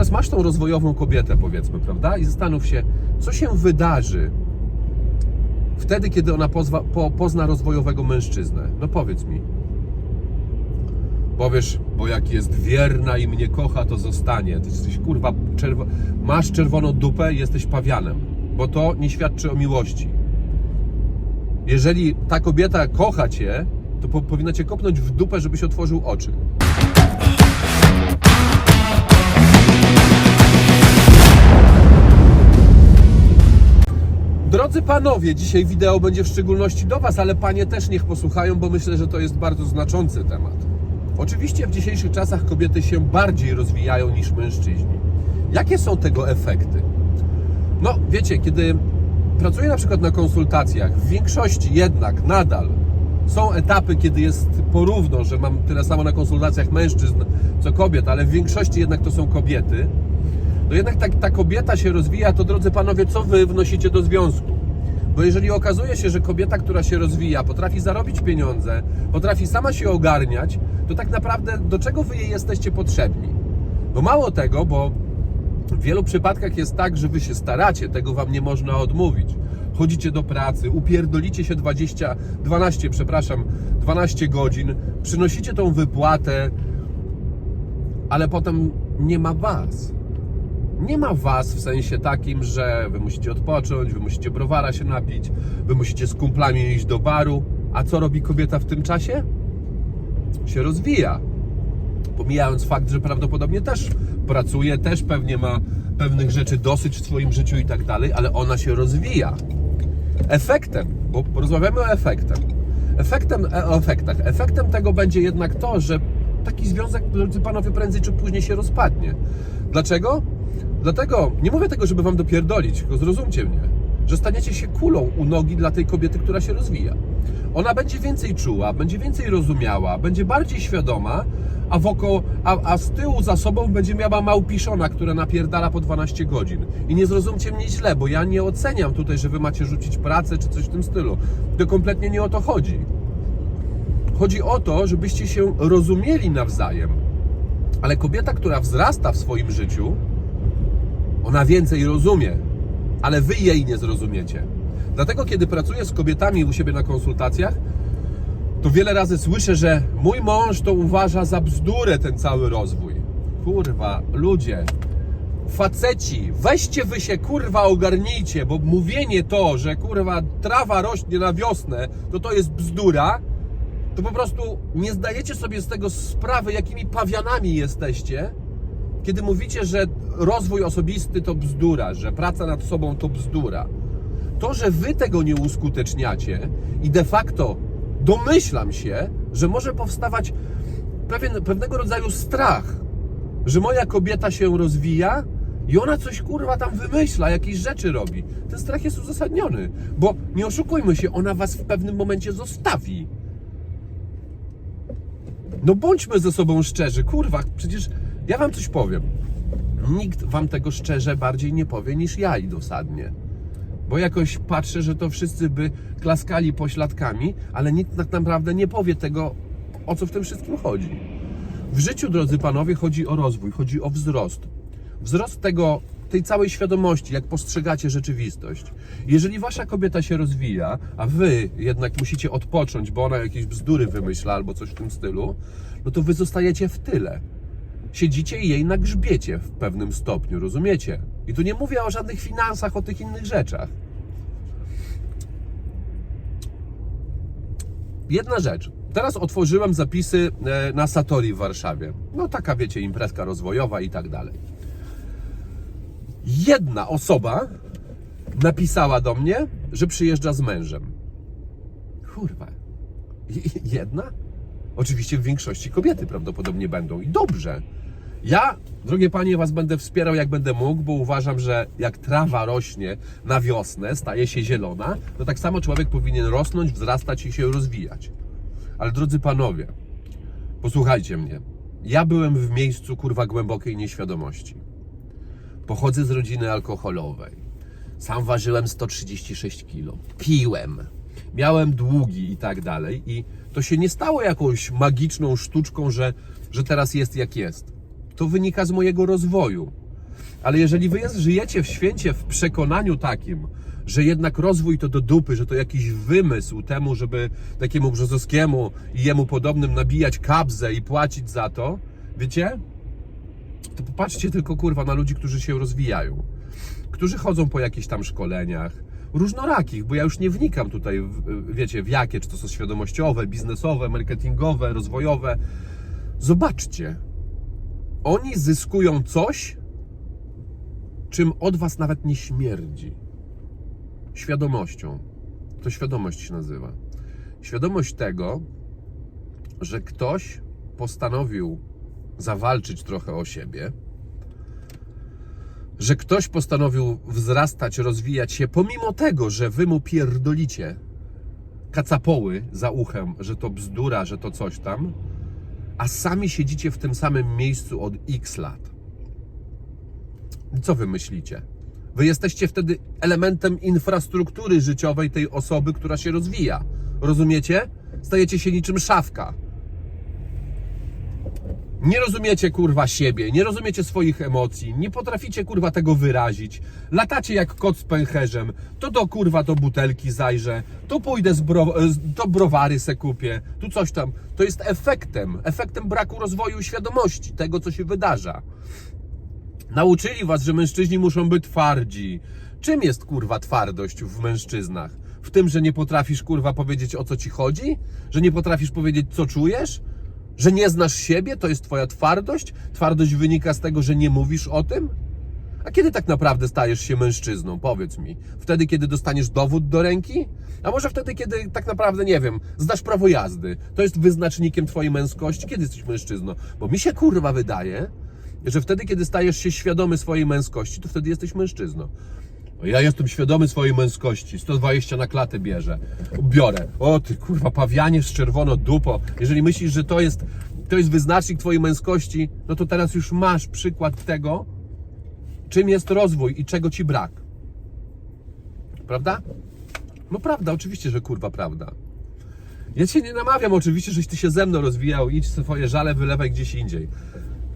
teraz masz tą rozwojową kobietę, powiedzmy, prawda? I zastanów się, co się wydarzy wtedy, kiedy ona pozwa, po, pozna rozwojowego mężczyznę. No powiedz mi. Powiesz, bo jak jest wierna i mnie kocha, to zostanie. Ty jesteś kurwa, czerwo... masz czerwoną dupę i jesteś pawianem, bo to nie świadczy o miłości. Jeżeli ta kobieta kocha cię, to po, powinna cię kopnąć w dupę, żebyś otworzył oczy. Drodzy panowie, dzisiaj wideo będzie w szczególności do was, ale panie też niech posłuchają, bo myślę, że to jest bardzo znaczący temat. Oczywiście w dzisiejszych czasach kobiety się bardziej rozwijają niż mężczyźni. Jakie są tego efekty? No, wiecie, kiedy pracuję na przykład na konsultacjach, w większości jednak nadal są etapy, kiedy jest porówno, że mam tyle samo na konsultacjach mężczyzn co kobiet, ale w większości jednak to są kobiety. No jednak tak, ta kobieta się rozwija, to drodzy panowie, co wy wnosicie do związku? Bo jeżeli okazuje się, że kobieta, która się rozwija, potrafi zarobić pieniądze, potrafi sama się ogarniać, to tak naprawdę do czego wy jej jesteście potrzebni? Bo mało tego, bo w wielu przypadkach jest tak, że wy się staracie, tego wam nie można odmówić. Chodzicie do pracy, upierdolicie się 20, 12, przepraszam, 12 godzin, przynosicie tą wypłatę, ale potem nie ma was. Nie ma was w sensie takim, że wy musicie odpocząć, wy musicie browara się napić, wy musicie z kumplami iść do baru. A co robi kobieta w tym czasie? Się rozwija. Pomijając fakt, że prawdopodobnie też pracuje, też pewnie ma pewnych rzeczy dosyć w swoim życiu i tak dalej, ale ona się rozwija. Efektem, bo porozmawiamy o efektem. Efektem, e, o efektach. Efektem tego będzie jednak to, że taki związek, drodzy panowie, prędzej czy później się rozpadnie. Dlaczego? Dlatego nie mówię tego, żeby wam dopierdolić, tylko zrozumcie mnie, że staniecie się kulą u nogi dla tej kobiety, która się rozwija. Ona będzie więcej czuła, będzie więcej rozumiała, będzie bardziej świadoma, a wokoło, a, a z tyłu za sobą będzie miała małpiszona, która napierdala po 12 godzin. I nie zrozumcie mnie źle, bo ja nie oceniam tutaj, że wy macie rzucić pracę czy coś w tym stylu. To kompletnie nie o to chodzi. Chodzi o to, żebyście się rozumieli nawzajem. Ale kobieta, która wzrasta w swoim życiu, ona więcej rozumie, ale wy jej nie zrozumiecie. Dlatego, kiedy pracuję z kobietami u siebie na konsultacjach, to wiele razy słyszę, że mój mąż to uważa za bzdurę ten cały rozwój. Kurwa, ludzie, faceci, weźcie wy się kurwa ogarnijcie, bo mówienie to, że kurwa trawa rośnie na wiosnę, to to jest bzdura, to po prostu nie zdajecie sobie z tego sprawy, jakimi pawianami jesteście, kiedy mówicie, że rozwój osobisty to bzdura, że praca nad sobą to bzdura. To, że wy tego nie uskuteczniacie i de facto domyślam się, że może powstawać pewien, pewnego rodzaju strach, że moja kobieta się rozwija i ona coś kurwa tam wymyśla, jakieś rzeczy robi. Ten strach jest uzasadniony, bo nie oszukujmy się, ona was w pewnym momencie zostawi. No bądźmy ze sobą szczerzy, kurwa, przecież ja wam coś powiem. Nikt wam tego szczerze bardziej nie powie niż ja i dosadnie. Bo jakoś patrzę, że to wszyscy by klaskali pośladkami, ale nikt tak naprawdę nie powie tego, o co w tym wszystkim chodzi. W życiu, drodzy panowie, chodzi o rozwój, chodzi o wzrost. Wzrost tego, tej całej świadomości, jak postrzegacie rzeczywistość. Jeżeli wasza kobieta się rozwija, a wy jednak musicie odpocząć, bo ona jakieś bzdury wymyśla albo coś w tym stylu, no to wy zostajecie w tyle. Siedzicie jej na grzbiecie w pewnym stopniu, rozumiecie? I tu nie mówię o żadnych finansach, o tych innych rzeczach. Jedna rzecz. Teraz otworzyłem zapisy e, na Satori w Warszawie. No taka, wiecie, imprezka rozwojowa i tak dalej. Jedna osoba napisała do mnie, że przyjeżdża z mężem. Kurwa. Jedna? Oczywiście w większości kobiety prawdopodobnie będą i dobrze. Ja, drogie panie, was będę wspierał jak będę mógł, bo uważam, że jak trawa rośnie na wiosnę, staje się zielona, to tak samo człowiek powinien rosnąć, wzrastać i się rozwijać. Ale drodzy panowie, posłuchajcie mnie. Ja byłem w miejscu kurwa głębokiej nieświadomości. Pochodzę z rodziny alkoholowej. Sam ważyłem 136 kg. Piłem. Miałem długi i tak dalej. I to się nie stało jakąś magiczną sztuczką, że, że teraz jest jak jest. To wynika z mojego rozwoju. Ale jeżeli wy jest, żyjecie w święcie w przekonaniu takim, że jednak rozwój to do dupy, że to jakiś wymysł temu, żeby takiemu Brzozowskiemu i jemu podobnym nabijać kabzę i płacić za to, wiecie? To popatrzcie tylko kurwa na ludzi, którzy się rozwijają, którzy chodzą po jakichś tam szkoleniach, różnorakich, bo ja już nie wnikam tutaj, w, wiecie, w jakie, czy to są świadomościowe, biznesowe, marketingowe, rozwojowe. Zobaczcie, oni zyskują coś, czym od was nawet nie śmierdzi. Świadomością. To świadomość się nazywa. Świadomość tego, że ktoś postanowił zawalczyć trochę o siebie, że ktoś postanowił wzrastać, rozwijać się, pomimo tego, że wy mu pierdolicie kacapoły za uchem, że to bzdura, że to coś tam, a sami siedzicie w tym samym miejscu od x lat. Co wy myślicie? Wy jesteście wtedy elementem infrastruktury życiowej tej osoby, która się rozwija. Rozumiecie? Stajecie się niczym szafka. Nie rozumiecie kurwa siebie, nie rozumiecie swoich emocji, nie potraficie kurwa tego wyrazić. Latacie jak kot z pęcherzem. To do kurwa do butelki zajrzę, tu pójdę z bro, to browary se kupię, tu coś tam. To jest efektem, efektem braku rozwoju świadomości tego, co się wydarza. Nauczyli was, że mężczyźni muszą być twardzi. Czym jest kurwa twardość w mężczyznach? W tym, że nie potrafisz kurwa powiedzieć o co ci chodzi? Że nie potrafisz powiedzieć co czujesz? Że nie znasz siebie? To jest twoja twardość? Twardość wynika z tego, że nie mówisz o tym? A kiedy tak naprawdę stajesz się mężczyzną? Powiedz mi. Wtedy, kiedy dostaniesz dowód do ręki? A może wtedy, kiedy tak naprawdę, nie wiem, zdasz prawo jazdy? To jest wyznacznikiem twojej męskości? Kiedy jesteś mężczyzną? Bo mi się kurwa wydaje, że wtedy, kiedy stajesz się świadomy swojej męskości, to wtedy jesteś mężczyzną. Ja jestem świadomy swojej męskości. 120 na klatę bierze. Biorę. O ty kurwa pawianie z czerwono dupo. Jeżeli myślisz, że to jest, to jest wyznacznik twojej męskości, no to teraz już masz przykład tego, czym jest rozwój i czego ci brak. Prawda? No prawda, oczywiście, że kurwa prawda. Ja cię nie namawiam oczywiście, żeś ty się ze mną rozwijał, idź swoje żale wylewaj gdzieś indziej.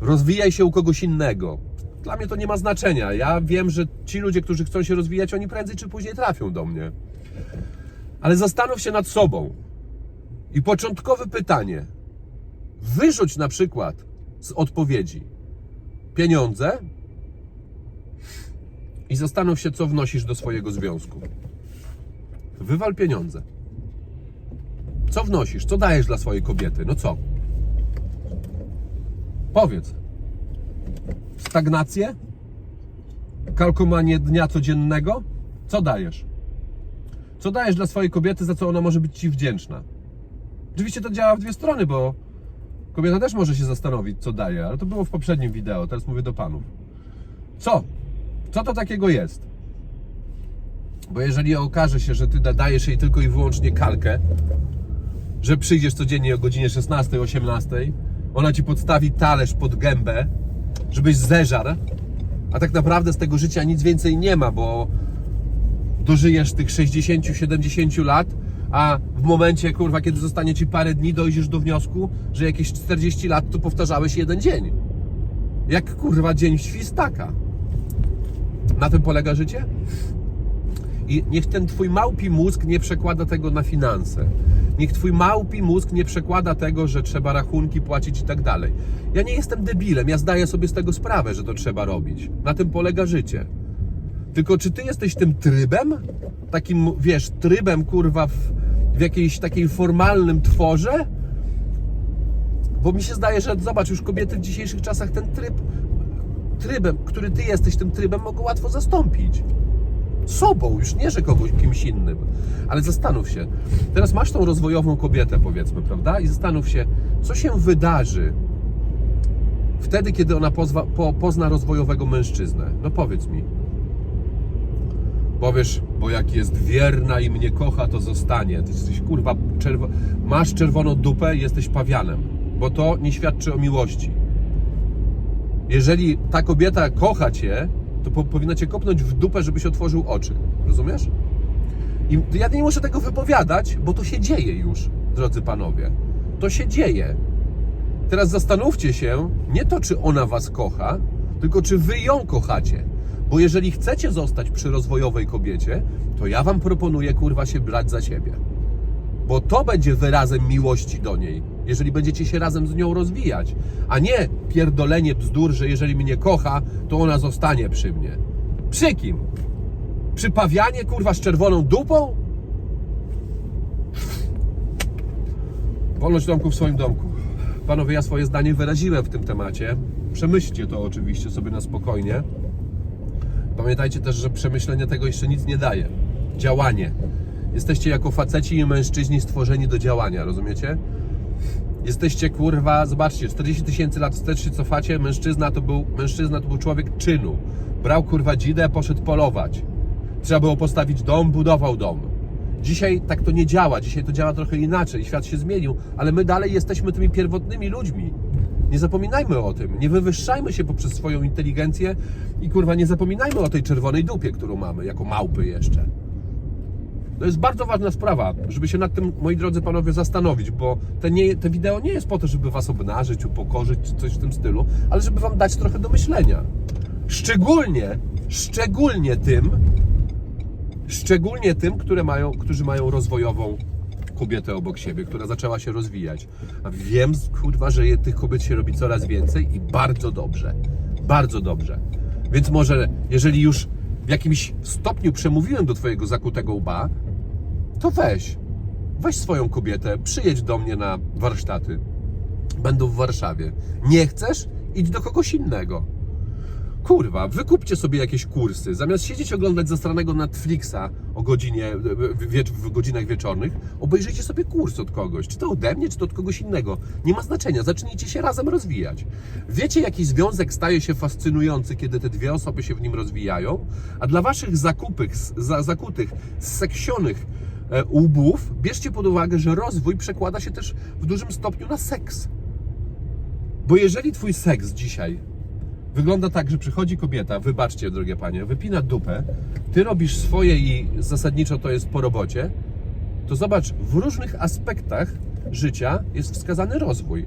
Rozwijaj się u kogoś innego. Dla mnie to nie ma znaczenia. Ja wiem, że ci ludzie, którzy chcą się rozwijać, oni prędzej czy później trafią do mnie. Ale zastanów się nad sobą. I początkowe pytanie. Wyrzuć na przykład z odpowiedzi pieniądze i zastanów się, co wnosisz do swojego związku. Wywal pieniądze. Co wnosisz? Co dajesz dla swojej kobiety? No co? Powiedz. Stagnację? Kalkomanie dnia codziennego? Co dajesz? Co dajesz dla swojej kobiety, za co ona może być Ci wdzięczna? Oczywiście to działa w dwie strony, bo kobieta też może się zastanowić, co daje, ale to było w poprzednim wideo, teraz mówię do panów. Co? Co to takiego jest? Bo jeżeli okaże się, że ty da- dajesz jej tylko i wyłącznie kalkę, że przyjdziesz codziennie o godzinie 16, 18, ona ci podstawi talerz pod gębę, żebyś zeżarł, a tak naprawdę z tego życia nic więcej nie ma, bo dożyjesz tych 60-70 lat, a w momencie, kurwa, kiedy zostanie ci parę dni, dojdziesz do wniosku, że jakieś 40 lat to powtarzałeś jeden dzień. Jak kurwa dzień świstaka. Na tym polega życie? I niech ten twój małpi mózg nie przekłada tego na finanse. Niech twój małpi mózg nie przekłada tego, że trzeba rachunki płacić i tak dalej. Ja nie jestem debilem, ja zdaję sobie z tego sprawę, że to trzeba robić. Na tym polega życie. Tylko czy ty jesteś tym trybem? Takim, wiesz, trybem kurwa w, w jakiejś takiej formalnym tworze? Bo mi się zdaje, że zobacz, już kobiety w dzisiejszych czasach ten tryb, trybem, który ty jesteś tym trybem, mogą łatwo zastąpić sobą, już nie, że kogoś kimś innym. Ale zastanów się, teraz masz tą rozwojową kobietę, powiedzmy, prawda? I zastanów się, co się wydarzy wtedy, kiedy ona pozwa, po, pozna rozwojowego mężczyznę. No powiedz mi. Powiesz, bo jak jest wierna i mnie kocha, to zostanie. Ty jesteś kurwa, czerwo... masz czerwoną dupę, jesteś pawianem, bo to nie świadczy o miłości. Jeżeli ta kobieta kocha cię, to po, powinna cię kopnąć w dupę, żebyś otworzył oczy. Rozumiesz? I ja nie muszę tego wypowiadać, bo to się dzieje już, drodzy panowie. To się dzieje. Teraz zastanówcie się, nie to, czy ona was kocha, tylko czy wy ją kochacie. Bo jeżeli chcecie zostać przy rozwojowej kobiecie, to ja wam proponuję kurwa się brać za siebie. Bo to będzie wyrazem miłości do niej, jeżeli będziecie się razem z nią rozwijać, a nie pierdolenie bzdur, że jeżeli mnie kocha, to ona zostanie przy mnie. Przy kim? Przy pawianie kurwa z czerwoną dupą? Wolność domku w swoim domku. Panowie, ja swoje zdanie wyraziłem w tym temacie. Przemyślcie to oczywiście sobie na spokojnie. Pamiętajcie też, że przemyślenie tego jeszcze nic nie daje. Działanie. Jesteście jako faceci i mężczyźni stworzeni do działania, rozumiecie? Jesteście kurwa, zobaczcie, 40 tysięcy lat wstecz się cofacie, mężczyzna to, był, mężczyzna to był człowiek czynu. Brał kurwa dzidę, poszedł polować. Trzeba było postawić dom, budował dom. Dzisiaj tak to nie działa, dzisiaj to działa trochę inaczej, świat się zmienił, ale my dalej jesteśmy tymi pierwotnymi ludźmi. Nie zapominajmy o tym, nie wywyższajmy się poprzez swoją inteligencję i kurwa nie zapominajmy o tej czerwonej dupie, którą mamy, jako małpy jeszcze. To jest bardzo ważna sprawa, żeby się nad tym, moi drodzy panowie, zastanowić, bo te, nie, te wideo nie jest po to, żeby was obnażyć, upokorzyć czy coś w tym stylu, ale żeby wam dać trochę do myślenia. Szczególnie, szczególnie tym, szczególnie tym, które mają, którzy mają rozwojową kobietę obok siebie, która zaczęła się rozwijać. A wiem, kurwa, że tych kobiet się robi coraz więcej i bardzo dobrze. Bardzo dobrze. Więc może, jeżeli już w jakimś stopniu przemówiłem do twojego zakutego łba, to weź. Weź swoją kobietę, przyjedź do mnie na warsztaty. Będą w Warszawie. Nie chcesz? Idź do kogoś innego. Kurwa, wykupcie sobie jakieś kursy. Zamiast siedzieć oglądać zastranego Netflixa o godzinie, w, w godzinach wieczornych, obejrzyjcie sobie kurs od kogoś. Czy to ode mnie, czy to od kogoś innego. Nie ma znaczenia. Zacznijcie się razem rozwijać. Wiecie, jaki związek staje się fascynujący, kiedy te dwie osoby się w nim rozwijają? A dla waszych zakupych, za, zakutych, zseksionych e, łbów, bierzcie pod uwagę, że rozwój przekłada się też w dużym stopniu na seks. Bo jeżeli twój seks dzisiaj wygląda tak, że przychodzi kobieta, wybaczcie drogie panie, wypina dupę, ty robisz swoje i zasadniczo to jest po robocie, to zobacz, w różnych aspektach życia jest wskazany rozwój.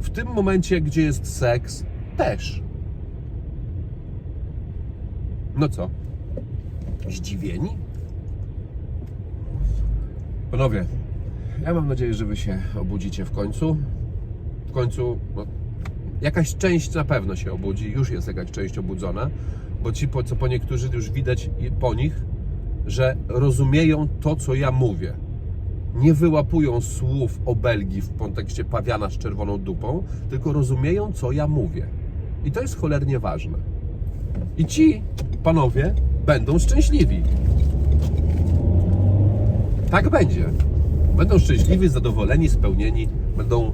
W tym momencie, gdzie jest seks, też. No co? Zdziwieni? Panowie, ja mam nadzieję, że wy się obudzicie w końcu. W końcu, no, jakaś część na pewno się obudzi, już jest jakaś część obudzona, bo ci, po, co po niektórzy już widać po nich, że rozumieją to, co ja mówię. Nie wyłapują słów obelgi w kontekście pawiana z czerwoną dupą, tylko rozumieją, co ja mówię. I to jest cholernie ważne. I ci panowie będą szczęśliwi. Tak będzie. Będą szczęśliwi, zadowoleni, spełnieni, będą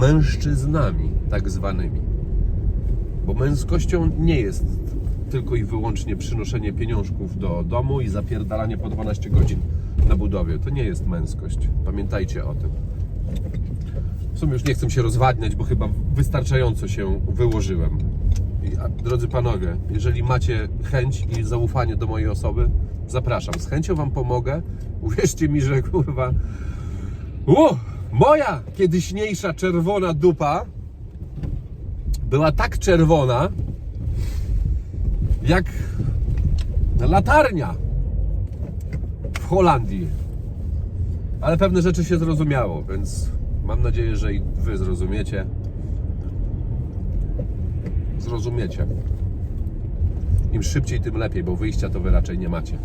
mężczyznami, tak zwanymi. Bo męskością nie jest tylko i wyłącznie przynoszenie pieniążków do domu i zapierdalanie po 12 godzin na budowie. To nie jest męskość. Pamiętajcie o tym. W sumie już nie chcę się rozwadniać, bo chyba wystarczająco się wyłożyłem. Drodzy panowie, jeżeli macie chęć i zaufanie do mojej osoby, zapraszam. Z chęcią wam pomogę. Uwierzcie mi, że kurwa. U, moja kiedyśniejsza czerwona dupa była tak czerwona, jak latarnia w Holandii. Ale pewne rzeczy się zrozumiało, więc mam nadzieję, że i wy zrozumiecie. Zrozumiecie. Im szybciej, tym lepiej, bo wyjścia to wy raczej nie macie.